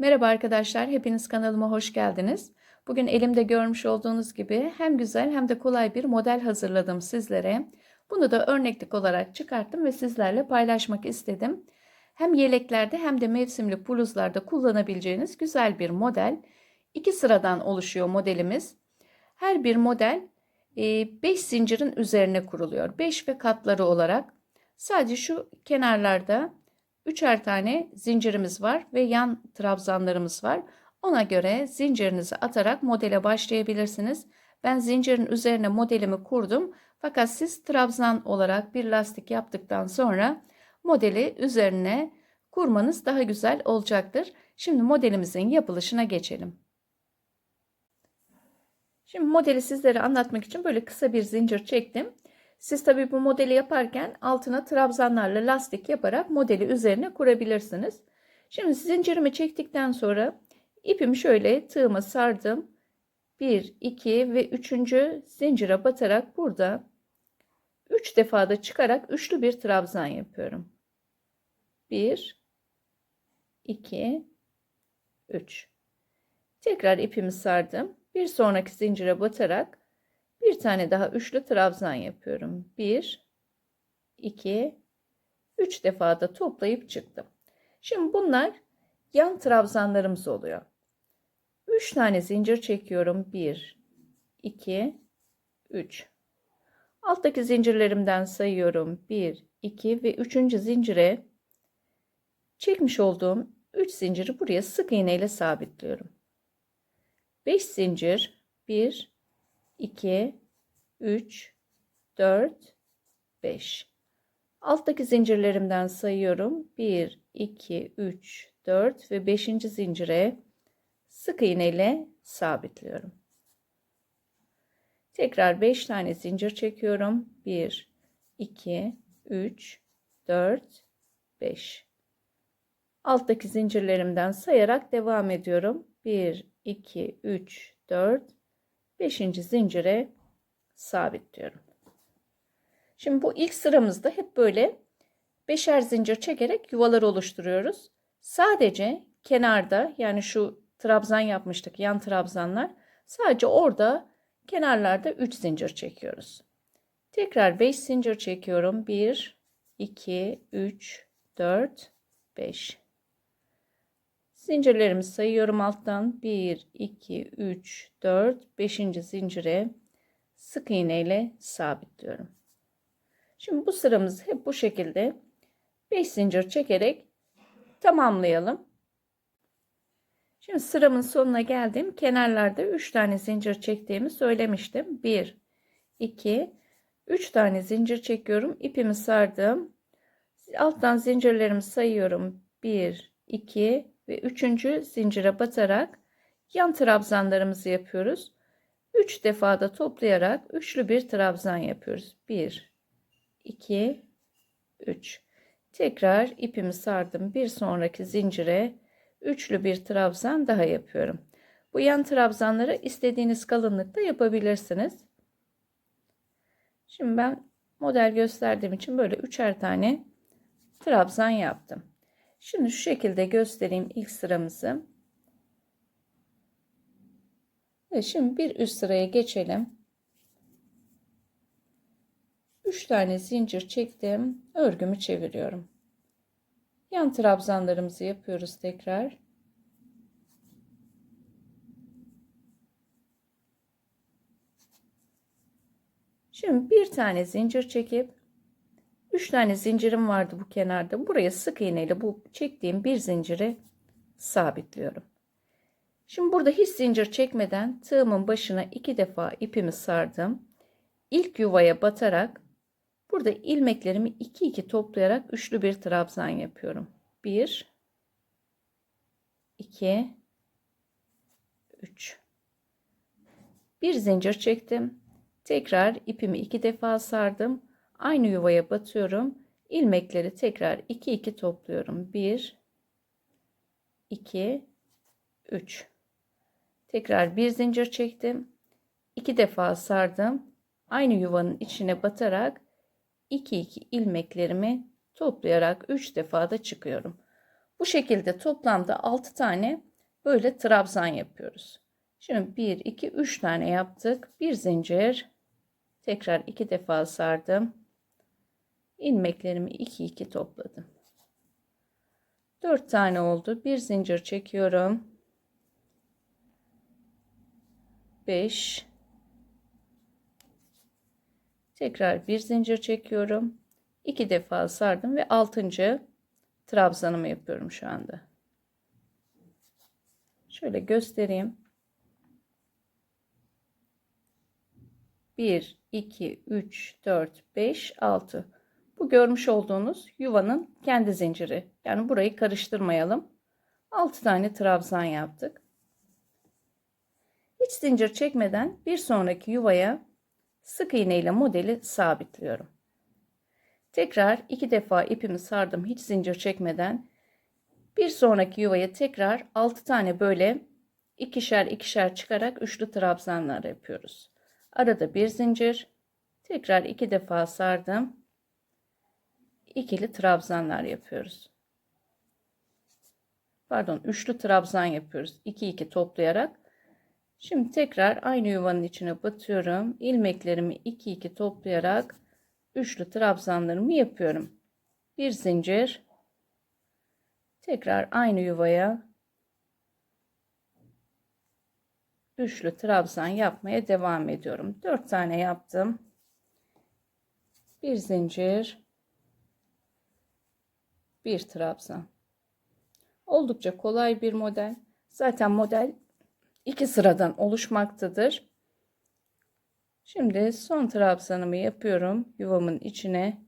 Merhaba arkadaşlar, hepiniz kanalıma hoş geldiniz. Bugün elimde görmüş olduğunuz gibi hem güzel hem de kolay bir model hazırladım sizlere. Bunu da örneklik olarak çıkarttım ve sizlerle paylaşmak istedim. Hem yeleklerde hem de mevsimli bluzlarda kullanabileceğiniz güzel bir model. İki sıradan oluşuyor modelimiz. Her bir model 5 zincirin üzerine kuruluyor. 5 ve katları olarak. Sadece şu kenarlarda üçer tane zincirimiz var ve yan trabzanlarımız var. Ona göre zincirinizi atarak modele başlayabilirsiniz. Ben zincirin üzerine modelimi kurdum. Fakat siz trabzan olarak bir lastik yaptıktan sonra modeli üzerine kurmanız daha güzel olacaktır. Şimdi modelimizin yapılışına geçelim. Şimdi modeli sizlere anlatmak için böyle kısa bir zincir çektim. Siz tabii bu modeli yaparken altına trabzanlarla lastik yaparak modeli üzerine kurabilirsiniz. Şimdi zincirimi çektikten sonra ipimi şöyle tığıma sardım. 1, 2 ve 3. zincire batarak burada 3 defa da çıkarak üçlü bir trabzan yapıyorum. 1 2 3 Tekrar ipimi sardım. Bir sonraki zincire batarak bir tane daha üçlü trabzan yapıyorum. 1 2 3 defa da toplayıp çıktım. Şimdi bunlar yan trabzanlarımız oluyor. 3 tane zincir çekiyorum. 1 2 3 Alttaki zincirlerimden sayıyorum. 1 2 ve 3. zincire çekmiş olduğum 3 zinciri buraya sık iğne ile sabitliyorum. 5 zincir 1 2 3 4 5 alttaki zincirlerimden sayıyorum. 1 2 3 4 ve 5. zincire sık iğne ile sabitliyorum. Tekrar 5 tane zincir çekiyorum. 1 2 3 4 5 alttaki zincirlerimden sayarak devam ediyorum. 1 2 3 4 5. zincire sabitliyorum. Şimdi bu ilk sıramızda hep böyle beşer zincir çekerek yuvalar oluşturuyoruz. Sadece kenarda yani şu trabzan yapmıştık yan trabzanlar sadece orada kenarlarda 3 zincir çekiyoruz. Tekrar 5 zincir çekiyorum. 1 2 3 4 5 Zincirlerimi sayıyorum alttan. 1, 2, 3, 4, 5. zincire sık iğne ile sabitliyorum. Şimdi bu sıramızı hep bu şekilde 5 zincir çekerek tamamlayalım. Şimdi sıramın sonuna geldim. Kenarlarda 3 tane zincir çektiğimi söylemiştim. 1, 2, 3 tane zincir çekiyorum. İpimi sardım. Alttan zincirlerimi sayıyorum. 1, 2, ve üçüncü zincire batarak yan trabzanlarımızı yapıyoruz. 3 defa da toplayarak üçlü bir trabzan yapıyoruz. 1 2 3 Tekrar ipimi sardım. Bir sonraki zincire üçlü bir trabzan daha yapıyorum. Bu yan trabzanları istediğiniz kalınlıkta yapabilirsiniz. Şimdi ben model gösterdiğim için böyle üçer tane trabzan yaptım. Şimdi şu şekilde göstereyim ilk sıramızı. Ve şimdi bir üst sıraya geçelim. 3 tane zincir çektim. Örgümü çeviriyorum. Yan trabzanlarımızı yapıyoruz tekrar. Şimdi bir tane zincir çekip 3 tane zincirim vardı bu kenarda. Buraya sık iğneyle bu çektiğim bir zinciri sabitliyorum. Şimdi burada hiç zincir çekmeden tığımın başına iki defa ipimi sardım. İlk yuvaya batarak burada ilmeklerimi iki iki toplayarak üçlü bir trabzan yapıyorum. 1 2 3 Bir zincir çektim. Tekrar ipimi iki defa sardım Aynı yuvaya batıyorum. İlmekleri tekrar 2 2 topluyorum. 1 2 3 Tekrar bir zincir çektim. 2 defa sardım. Aynı yuvanın içine batarak 2 2 ilmeklerimi toplayarak 3 defa da çıkıyorum. Bu şekilde toplamda 6 tane böyle trabzan yapıyoruz. Şimdi 1, 2, 3 tane yaptık. Bir zincir. Tekrar iki defa sardım. İlmeklerimi 2 2 topladım. 4 tane oldu. Bir zincir çekiyorum. 5 Tekrar bir zincir çekiyorum. 2 defa sardım ve 6. trabzanımı yapıyorum şu anda. Şöyle göstereyim. 1 2 3 4 5 6 bu görmüş olduğunuz yuvanın kendi zinciri. Yani burayı karıştırmayalım. 6 tane trabzan yaptık. Hiç zincir çekmeden bir sonraki yuvaya sık iğne ile modeli sabitliyorum. Tekrar iki defa ipimi sardım hiç zincir çekmeden. Bir sonraki yuvaya tekrar 6 tane böyle ikişer ikişer çıkarak üçlü trabzanlar yapıyoruz. Arada bir zincir. Tekrar iki defa sardım. İkili trabzanlar yapıyoruz. Pardon, üçlü trabzan yapıyoruz. 2 2 toplayarak. Şimdi tekrar aynı yuvanın içine batıyorum. İlmeklerimi 2 2 toplayarak üçlü trabzanlarımı yapıyorum. Bir zincir. Tekrar aynı yuvaya üçlü trabzan yapmaya devam ediyorum. 4 tane yaptım. Bir zincir. Bir trabzan. Oldukça kolay bir model. Zaten model iki sıradan oluşmaktadır. Şimdi son trabzanımı yapıyorum yuvamın içine.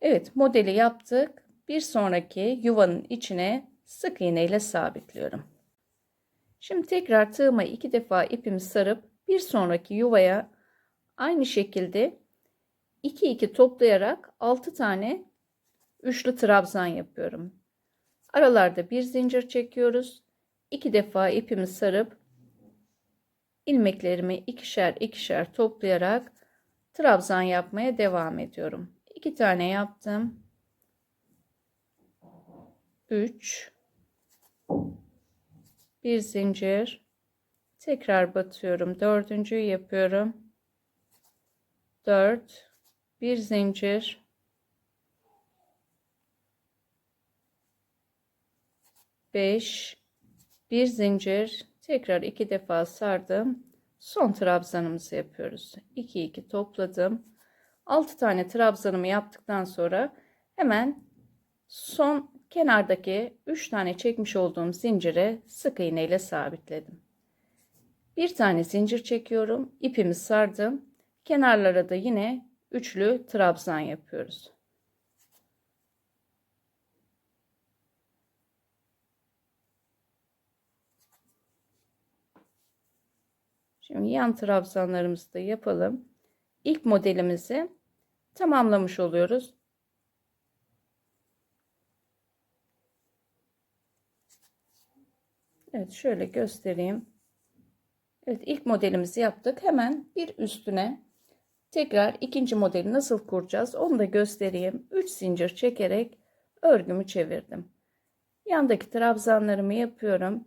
Evet modeli yaptık. Bir sonraki yuvanın içine sık iğne ile sabitliyorum. Şimdi tekrar tığıma iki defa ipimi sarıp bir sonraki yuvaya aynı şekilde 2 2 toplayarak 6 tane üçlü trabzan yapıyorum. Aralarda bir zincir çekiyoruz. 2 defa ipimi sarıp ilmeklerimi ikişer ikişer toplayarak trabzan yapmaya devam ediyorum. 2 tane yaptım. 3 bir zincir tekrar batıyorum dördüncüyü yapıyorum 4 bir zincir beş bir zincir tekrar iki defa sardım son trabzanımızı yapıyoruz 2 2 topladım 6 tane trabzanımı yaptıktan sonra hemen son kenardaki 3 tane çekmiş olduğum zincire sık iğne ile sabitledim. Bir tane zincir çekiyorum. ipimi sardım. Kenarlara da yine üçlü trabzan yapıyoruz. Şimdi yan trabzanlarımızı da yapalım. İlk modelimizi tamamlamış oluyoruz. Evet şöyle göstereyim. Evet ilk modelimizi yaptık. Hemen bir üstüne tekrar ikinci modeli nasıl kuracağız onu da göstereyim. 3 zincir çekerek örgümü çevirdim. Yandaki trabzanlarımı yapıyorum.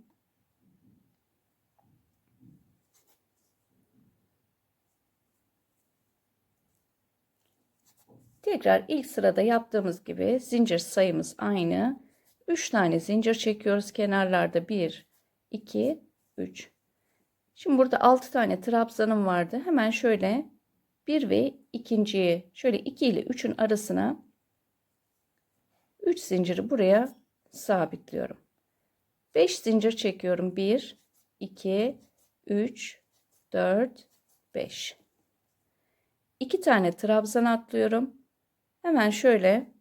Tekrar ilk sırada yaptığımız gibi zincir sayımız aynı. 3 tane zincir çekiyoruz kenarlarda 1 2, 3. Şimdi burada 6 tane trabzanım vardı. Hemen şöyle 1 ve ikinciyi şöyle 2 ile 3'ün arasına 3 zinciri buraya sabitliyorum. 5 zincir çekiyorum. 1, 2, 3, 4, 5. 2 tane trabzan atlıyorum. Hemen şöyle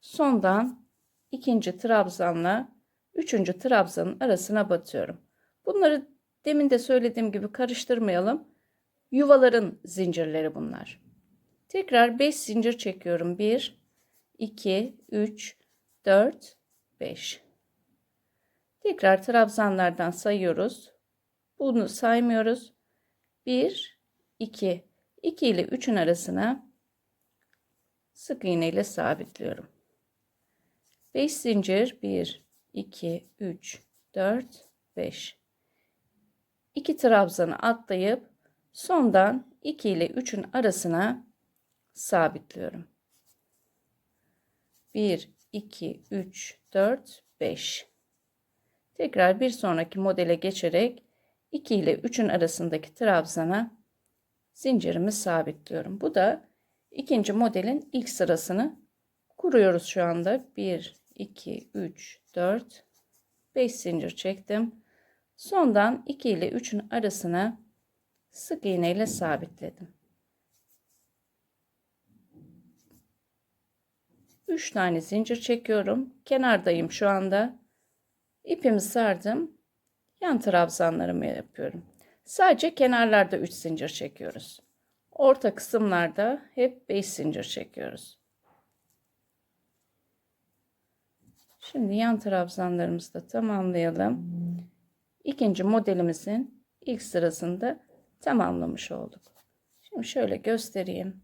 sondan ikinci trabzanla üçüncü trabzanın arasına batıyorum. Bunları demin de söylediğim gibi karıştırmayalım. Yuvaların zincirleri bunlar. Tekrar 5 zincir çekiyorum. 1, 2, 3, 4, 5. Tekrar trabzanlardan sayıyoruz. Bunu saymıyoruz. 1, 2. 2 ile 3'ün arasına sık iğne ile sabitliyorum. 5 zincir 1 2, 3, 4, 5. 2 trabzanı atlayıp sondan 2 ile 3'ün arasına sabitliyorum. 1, 2, 3, 4, 5. Tekrar bir sonraki modele geçerek 2 ile 3'ün arasındaki trabzana zincirimi sabitliyorum. Bu da ikinci modelin ilk sırasını kuruyoruz şu anda. 1, 2, 3, 4, 5 zincir çektim. Sondan 2 ile 3'ün arasına sık iğne ile sabitledim. 3 tane zincir çekiyorum. Kenardayım şu anda. İpimi sardım. Yan trabzanlarımı yapıyorum. Sadece kenarlarda 3 zincir çekiyoruz. Orta kısımlarda hep 5 zincir çekiyoruz. Şimdi yan trabzanlarımızı da tamamlayalım. İkinci modelimizin ilk sırasında tamamlamış olduk. Şimdi şöyle göstereyim.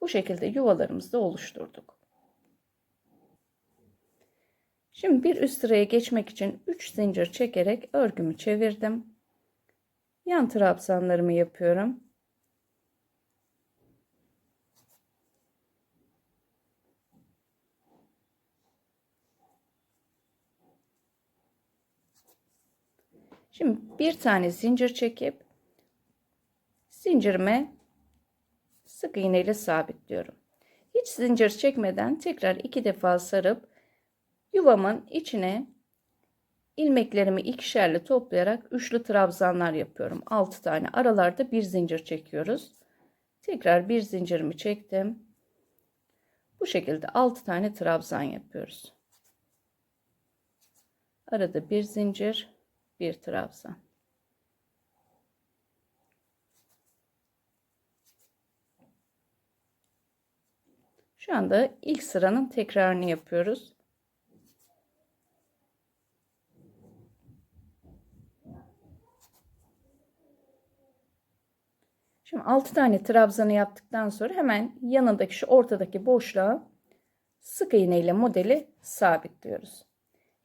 Bu şekilde yuvalarımızı da oluşturduk. Şimdi bir üst sıraya geçmek için 3 zincir çekerek örgümü çevirdim. Yan trabzanlarımı yapıyorum. Şimdi bir tane zincir çekip zincirime sık iğne ile sabitliyorum. Hiç zincir çekmeden tekrar iki defa sarıp yuvamın içine ilmeklerimi ikişerli toplayarak üçlü trabzanlar yapıyorum. 6 tane aralarda bir zincir çekiyoruz. Tekrar bir zincirimi çektim. Bu şekilde 6 tane trabzan yapıyoruz. Arada bir zincir, bir trabzan. Şu anda ilk sıranın tekrarını yapıyoruz. Şimdi 6 tane trabzanı yaptıktan sonra hemen yanındaki şu ortadaki boşluğa sık iğne ile modeli sabitliyoruz.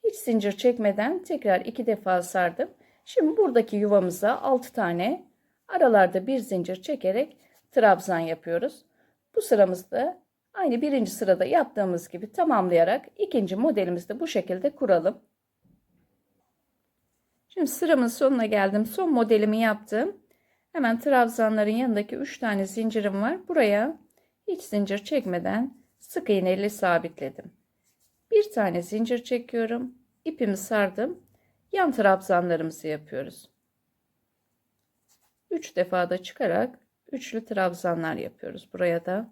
Hiç zincir çekmeden tekrar iki defa sardım. Şimdi buradaki yuvamıza 6 tane aralarda bir zincir çekerek trabzan yapıyoruz. Bu sıramızda aynı birinci sırada yaptığımız gibi tamamlayarak ikinci modelimizi de bu şekilde kuralım. Şimdi sıramın sonuna geldim. Son modelimi yaptım. Hemen trabzanların yanındaki 3 tane zincirim var. Buraya hiç zincir çekmeden sık iğne ile sabitledim. Bir tane zincir çekiyorum. İpimi sardım. Yan trabzanlarımızı yapıyoruz. 3 defa da çıkarak üçlü trabzanlar yapıyoruz buraya da.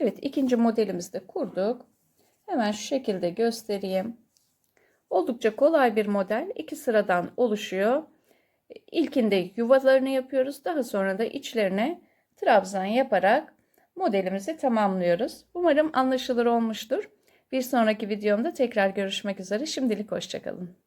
Evet ikinci modelimizi de kurduk. Hemen şu şekilde göstereyim. Oldukça kolay bir model. İki sıradan oluşuyor. İlkinde yuvalarını yapıyoruz. Daha sonra da içlerine trabzan yaparak modelimizi tamamlıyoruz. Umarım anlaşılır olmuştur. Bir sonraki videomda tekrar görüşmek üzere. Şimdilik hoşçakalın.